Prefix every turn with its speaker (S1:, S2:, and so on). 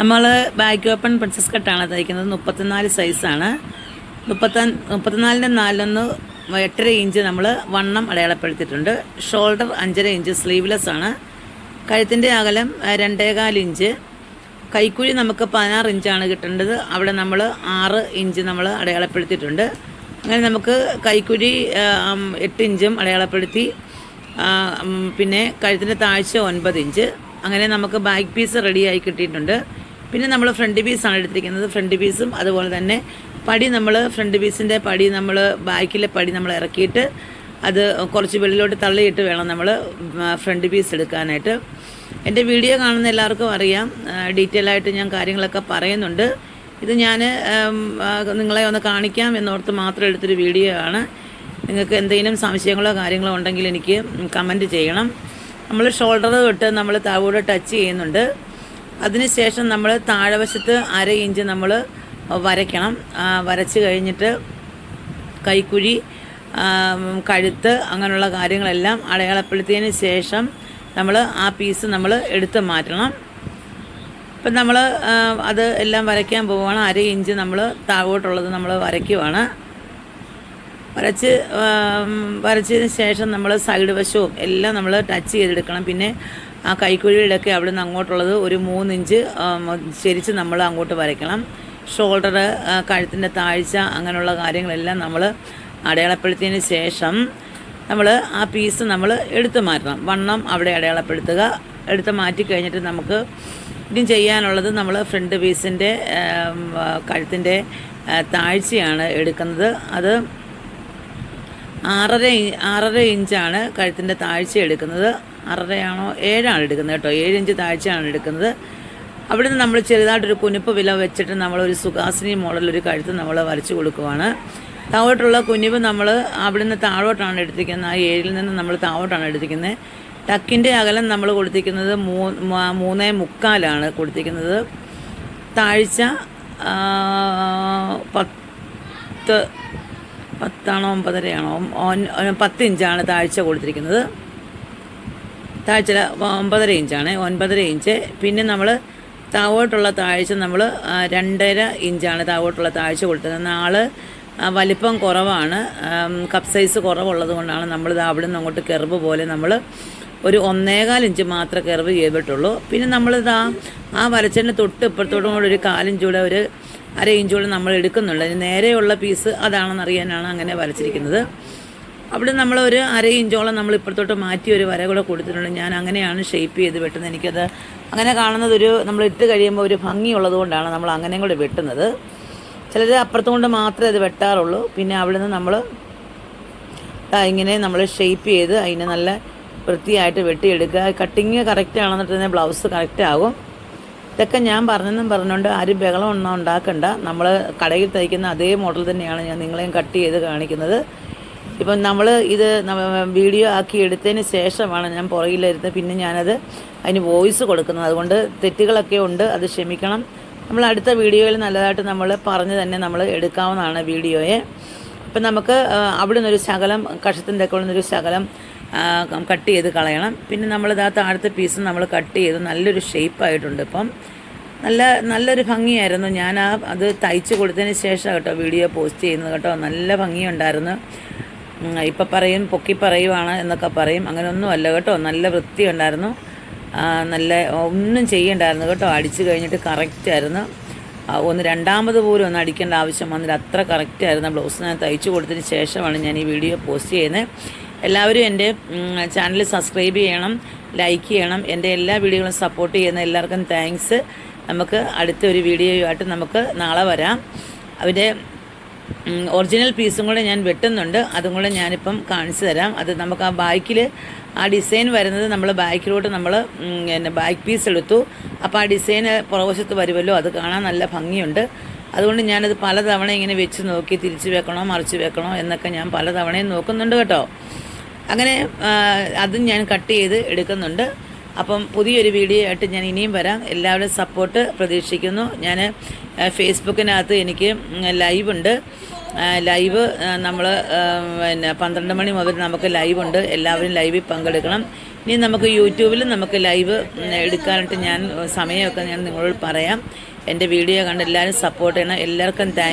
S1: നമ്മൾ back open princess കട്ടാണ് തയ്ക്കുന്നത് മുപ്പത്തിനാല് സൈസാണ് മുപ്പത്തി മുപ്പത്തിനാലിന്റെ നാലൊന്ന് എട്ടര ഇഞ്ച് നമ്മൾ വണ്ണം അടയാളപ്പെടുത്തിയിട്ടുണ്ട്. ഷോൾഡർ അഞ്ചര ഇഞ്ച് സ്ലീവ്ലെസ് ആണ്. കഴുത്തിന്റെ അകലം രണ്ടേകാൽ ഇഞ്ച് കൈക്കുഴി നമുക്ക് പതിനാറ് ഇഞ്ചാണ് കിട്ടേണ്ടത്. അവിടെ നമ്മൾ ആറ് ഇഞ്ച് നമ്മൾ അടയാളപ്പെടുത്തിയിട്ടുണ്ട്. അങ്ങനെ നമുക്ക് കൈക്കുഴി എട്ട് ഇഞ്ചും അടയാളപ്പെടുത്തി പിന്നെ കഴുത്തിന്റെ താഴ്ച ഒൻപത് ഇഞ്ച് അങ്ങനെ നമുക്ക് ബാക്ക് പീസ് റെഡിയായി കിട്ടിയിട്ടുണ്ട്. പിന്നെ നമ്മൾ ഫ്രണ്ട് പീസാണ് എടുത്തിരിക്കുന്നത്. ഫ്രണ്ട് പീസും അതുപോലെ തന്നെ പടി നമ്മൾ ഫ്രണ്ട് പീസിന്റെ പടി നമ്മൾ ബാക്കിലെ പടി നമ്മൾ ഇറക്കിയിട്ട് അത് കുറച്ച് വെള്ളിലോട്ട് തള്ളിയിട്ട് വേണം നമ്മൾ ഫ്രണ്ട് പീസ് എടുക്കാനായിട്ട്. എന്റെ വീഡിയോ കാണുന്ന എല്ലാവർക്കും അറിയാം. ഡീറ്റെയിൽ ആയിട്ട് ഞാൻ കാര്യങ്ങളൊക്കെ പറയുന്നുണ്ട്. ഇത് ഞാൻ നിങ്ങളെ ഒന്ന് കാണിക്കാം എന്നോർത്ത് മാത്രം എടുത്തൊരു വീഡിയോ ആണ്. നിങ്ങൾക്ക് എന്തെങ്കിലും സംശയങ്ങളോ കാര്യങ്ങളോ ഉണ്ടെങ്കിൽ എനിക്ക് കമന്റ് ചെയ്യണം. നമ്മൾ ഷോൾഡർ തൊട്ട് നമ്മൾ താവോട് ടച്ച് ചെയ്യുന്നുണ്ട്. അതിനുശേഷം നമ്മൾ താഴെവശത്ത് അര ഇഞ്ച് നമ്മൾ വരയ്ക്കണം. വരച്ച് കഴിഞ്ഞിട്ട് കൈക്കുഴി കഴുത്ത് അങ്ങനെയുള്ള കാര്യങ്ങളെല്ലാം അടയാളപ്പെടുത്തിയതിന് ശേഷം നമ്മൾ ആ പീസ് നമ്മൾ എടുത്ത് മാറ്റണം. ഇപ്പം നമ്മൾ അത് എല്ലാം വരയ്ക്കാൻ പോവുകയാണ്. അര ഇഞ്ച് നമ്മൾ താഴോട്ടുള്ളത് നമ്മൾ വരയ്ക്കുവാണ്. വരച്ച് വരച്ചതിന് ശേഷം നമ്മൾ സൈഡ് വശവും എല്ലാം നമ്മൾ ടച്ച് ചെയ്തെടുക്കണം. പിന്നെ ആ കൈക്കുഴിയിലൊക്കെ അവിടെ നിന്ന് അങ്ങോട്ടുള്ളത് ഒരു മൂന്നിഞ്ച് ശരിച്ച് നമ്മൾ അങ്ങോട്ട് വരയ്ക്കണം. ഷോൾഡർ കഴുത്തിന്റെ താഴ്ച അങ്ങനെയുള്ള കാര്യങ്ങളെല്ലാം നമ്മൾ അടയാളപ്പെടുത്തിയതിന് ശേഷം നമ്മൾ ആ പീസ് നമ്മൾ എടുത്തു മാറ്റണം. വണ്ണം അവിടെ അടയാളപ്പെടുത്തുക. എടുത്ത് മാറ്റി കഴിഞ്ഞിട്ട് നമുക്ക് ഇനി ചെയ്യാനുള്ളത് നമ്മൾ ഫ്രണ്ട് പീസിന്റെ കഴുത്തിന്റെ താഴ്ചയാണ് എടുക്കുന്നത്. അത് ആറര ആറര ഇഞ്ചാണ് കഴുത്തിന്റെ താഴ്ച എടുക്കുന്നത്. ആറരയാണോ? ഏഴാണ് എടുക്കുന്നത് കേട്ടോ. ഏഴ് ഇഞ്ച് താഴ്ചയാണ് എടുക്കുന്നത്. അവിടുന്ന് നമ്മൾ ചെറുതായിട്ടൊരു കുനിപ്പ് വില വെച്ചിട്ട് നമ്മളൊരു സുഖാസിനി മോഡൽ ഒരു കഴുത്ത് നമ്മൾ വരച്ചു കൊടുക്കുവാണ്. താഴോട്ടുള്ള കുനിവ് നമ്മൾ അവിടുന്ന് താഴോട്ടാണ് എടുത്തിരിക്കുന്നത്. ആ ഏഴിൽ നിന്ന് നമ്മൾ താഴോട്ടാണ് എടുത്തിരിക്കുന്നത്. ടക്കിന്റെ അകലം നമ്മൾ കൊടുത്തിരിക്കുന്നത് മൂന്നേ മുക്കാലാണ് കൊടുത്തിരിക്കുന്നത്. താഴ്ച പത്ത് പത്താണോ ഒമ്പതരയാണോ? പത്ത് ഇഞ്ചാണ് താഴ്ച കൊടുത്തിരിക്കുന്നത്. താഴ്ച ഒമ്പതര ഇഞ്ചാണ് ഒൻപതര ഇഞ്ച്. പിന്നെ നമ്മൾ താവോട്ടുള്ള താഴ്ച നമ്മൾ രണ്ടര ഇഞ്ചാണ് താവോട്ടുള്ള താഴ്ച കൊടുത്തിരുന്നത്. ആ, വലിപ്പം കുറവാണ്. കപ്പ് സൈസ് കുറവുള്ളത് കൊണ്ടാണ് നമ്മൾ അവിടെ നിന്ന് അങ്ങോട്ട് കെർവ് പോലെ നമ്മൾ ഒരു ഒന്നേകാൽ ഇഞ്ച് മാത്രമേ കെർവ് ചെയ്തിട്ടുള്ളൂ. പിന്നെ നമ്മളിതാ ആ വരച്ചതിന്റെ തൊട്ട് ഇപ്പുറത്തോടും കൂടെ ഒരു കാലിഞ്ചൂടെ ഒരു അര ഇഞ്ചോളം നമ്മൾ എടുക്കുന്നുണ്ട് അതിന് നേരെയുള്ള പീസ് അതാണെന്ന് അറിയാനാണ് അങ്ങനെ വരച്ചിരിക്കുന്നത്. അവിടെ നമ്മൾ ഒരു അര ഇഞ്ചോളം നമ്മൾ ഇപ്പുറത്തോട്ട് മാറ്റി ഒരു വര കൂടെ കൊടുത്തിട്ടുണ്ട്. ഞാൻ അങ്ങനെയാണ് ഷേപ്പ് ചെയ്ത് വെട്ടുന്നത്. എനിക്കത് അങ്ങനെ കാണുന്നത് ഒരു നമ്മൾ ഇട്ട് കഴിയുമ്പോൾ ഒരു ഭംഗിയുള്ളത് കൊണ്ടാണ് നമ്മൾ അങ്ങനെ കൂടെ വെട്ടുന്നത്. ചിലർ അപ്പുറത്തുകൊണ്ട് മാത്രമേ അത് വെട്ടാറുള്ളൂ. പിന്നെ അവിടെ നമ്മൾ ഇങ്ങനെ നമ്മൾ ഷേപ്പ് ചെയ്ത് അതിനെ നല്ല വൃത്തിയായിട്ട് വെട്ടിയെടുക്കുക. കട്ടിങ് കറക്റ്റ് ആണെന്നിട്ട് തന്നെ ബ്ലൗസ് കറക്റ്റ് ആകും. ഇതൊക്കെ ഞാൻ പറഞ്ഞെന്നും പറഞ്ഞുകൊണ്ട് ആരും ബഹളം ഒന്നും ഉണ്ടാക്കണ്ട. നമ്മൾ കടയിൽ തയ്ക്കുന്ന അതേ മോഡൽ തന്നെയാണ് ഞാൻ നിങ്ങളെയും കട്ട് ചെയ്ത് കാണിക്കുന്നത്. ഇപ്പം നമ്മൾ ഇത് വീഡിയോ ആക്കി എടുത്തതിന് ശേഷമാണ് ഞാൻ പുറകിലിരുന്ന് പിന്നെ ഞാനത് അതിന് വോയിസ് കൊടുക്കുന്നത്. അതുകൊണ്ട് തെറ്റുകളൊക്കെ ഉണ്ട് അത് ക്ഷമിക്കണം. നമ്മൾ അടുത്ത വീഡിയോയിൽ നല്ലതായിട്ട് നമ്മൾ പറഞ്ഞ് തന്നെ നമ്മൾ എടുക്കാവുന്നതാണ് വീഡിയോയെ. ഇപ്പം നമുക്ക് അവിടെ നിന്നൊരു ശകലം കഷത്തിന്റെ ഒക്കെ ഉള്ളൊരു ശകലം കട്ട് ചെയ്ത് കളയണം. പിന്നെ നമ്മൾ ഇതാ താഴത്തെ പീസ് നമ്മൾ കട്ട് ചെയ്ത് നല്ലൊരു ഷേപ്പായിട്ടുണ്ട് ഇപ്പം. നല്ല നല്ലൊരു ഭംഗിയായിരുന്നു. ഞാൻ ആ അത് തയ്ച്ച് കൊടുത്തതിന് ശേഷം കേട്ടോ വീഡിയോ പോസ്റ്റ് ചെയ്യുന്നത് കേട്ടോ. നല്ല ഭംഗിയുണ്ടായിരുന്നു. ഇപ്പം പറയും പൊക്കി പറയുവാണ് എന്നൊക്കെ പറയും. അങ്ങനെയൊന്നുമല്ല കേട്ടോ. നല്ല വൃത്തിയുണ്ടായിരുന്നു. നല്ല ഒന്നും ചെയ്യണ്ടായിരുന്നു കേട്ടോ. അടിച്ചു കഴിഞ്ഞിട്ട് കറക്റ്റായിരുന്നു ഒന്ന് രണ്ടാമത് പോലും ഒന്ന് അടിക്കേണ്ട ആവശ്യം വന്നില്ല. അത്ര കറക്റ്റായിരുന്നു ബ്ലൗസ് ഞാൻ തയ്ച്ചു കൊടുത്തതിന് ശേഷമാണ് ഞാൻ ഈ വീഡിയോ പോസ്റ്റ് ചെയ്യുന്നത്. എല്ലാവരും എന്റെ ചാനൽ സബ്സ്ക്രൈബ് ചെയ്യണം ലൈക്ക് ചെയ്യണം. എന്റെ എല്ലാ വീഡിയോകളും സപ്പോർട്ട് ചെയ്യുന്ന എല്ലാവർക്കും താങ്ക്സ് നമുക്ക് അടുത്ത ഒരു വീഡിയോയുമായിട്ട് നമുക്ക് നാളെ വരാം. അവന്റെ ഒറിജിനൽ പീസും കൂടെ ഞാൻ വെട്ടുന്നുണ്ട്. അതും കൂടെ ഞാനിപ്പം കാണിച്ചു തരാം. അത് നമുക്ക് ആ ബാക്കിൽ ആ ഡിസൈൻ വരുന്നത് നമ്മൾ ബാക്കിലോട്ട് നമ്മൾ പിന്നെ ബാക്ക് പീസ് എടുത്തു. അപ്പോൾ ആ ഡിസൈൻ പുറവശത്ത് വരുമല്ലോ അത് കാണാൻ നല്ല ഭംഗിയുണ്ട്. അതുകൊണ്ട് ഞാനത് പലതവണ ഇങ്ങനെ വെച്ച് നോക്കി തിരിച്ച് വെക്കണോ മറിച്ച് വെക്കണോ എന്നൊക്കെ ഞാൻ പലതവണയും നോക്കുന്നുണ്ട് കേട്ടോ. അങ്ങനെ അതും ഞാൻ കട്ട് ചെയ്ത് എടുക്കുന്നുണ്ട്. അപ്പം പുതിയൊരു വീഡിയോ ആയിട്ട് ഞാൻ ഇനിയും വരാം. എല്ലാവരുടെയും സപ്പോർട്ട് പ്രതീക്ഷിക്കുന്നു. ഞാൻ ഫേസ്ബുക്കിനകത്ത് എനിക്ക് ലൈവ് ഉണ്ട്. ലൈവ് നമ്മൾ പിന്നെ പന്ത്രണ്ട് മണി മുതൽ നമുക്ക് ലൈവ് ഉണ്ട്. എല്ലാവരും ലൈവിൽ പങ്കെടുക്കണം. ഇനി നമുക്ക് യൂട്യൂബിൽ നമുക്ക് ലൈവ് എടുക്കാനായിട്ട് ഞാൻ സമയമൊക്കെ ഞാൻ നിങ്ങളോട് പറയാം. എന്റെ വീഡിയോ കണ്ട് എല്ലാവരും സപ്പോർട്ട് ചെയ്യണം. എല്ലാവർക്കും താങ്ക്